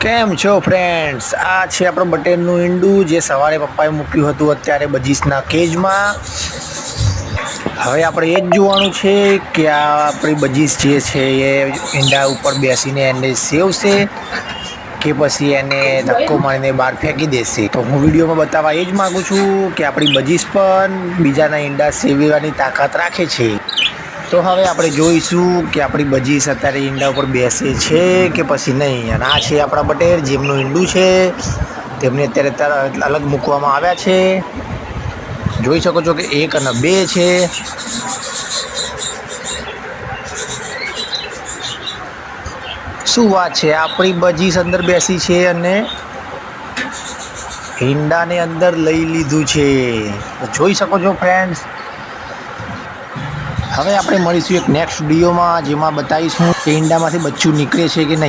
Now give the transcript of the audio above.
કેમ છો ફ્રેન્ડ્સ આ છે આપણું બટેરનું ઈંડું જે સવારે પપ્પાએ મૂક્યું હતું અત્યારે બજીસના કેજમાં. હવે આપણે એ જ જોવાનું છે કે આ આપણી બજીસ જે છે એ ઈંડા ઉપર બેસીને એને સેવશે કે પછી એને ધક્કો મારીને બહાર ફેંકી દેશે. તો હું વિડીયોમાં બતાવવા એ જ માગું છું કે આપણી બજીસ પણ બીજાના ઈંડા સેવવાની તાકાત રાખે છે. તો હવે આપણે જોઈશું કે આપણી બજીસ અત્યારે ઈંડા ઉપર બેસે છે કે પછી નહીં. અને આ છે આપણા બટેર, જેમનું ઈંડું છે, તેમને અત્યારે અલગ મૂકવામાં આવ્યા છે. જોઈ શકો છો કે એક અને બે છે. શું વાત છે? આપણી બજીસ અંદર બેસી છે અને ઈંડાને અંદર લઈ લીધું છે. જોઈ શકો છો ફ્રેન્ડ્સ હવે આપણે મળીશું એક નેક્સ્ટ વિડીયોમાં જેમાં બતાવીશું કે ઈંડામાંથી બચ્ચું નીકળે છે કે નહીં.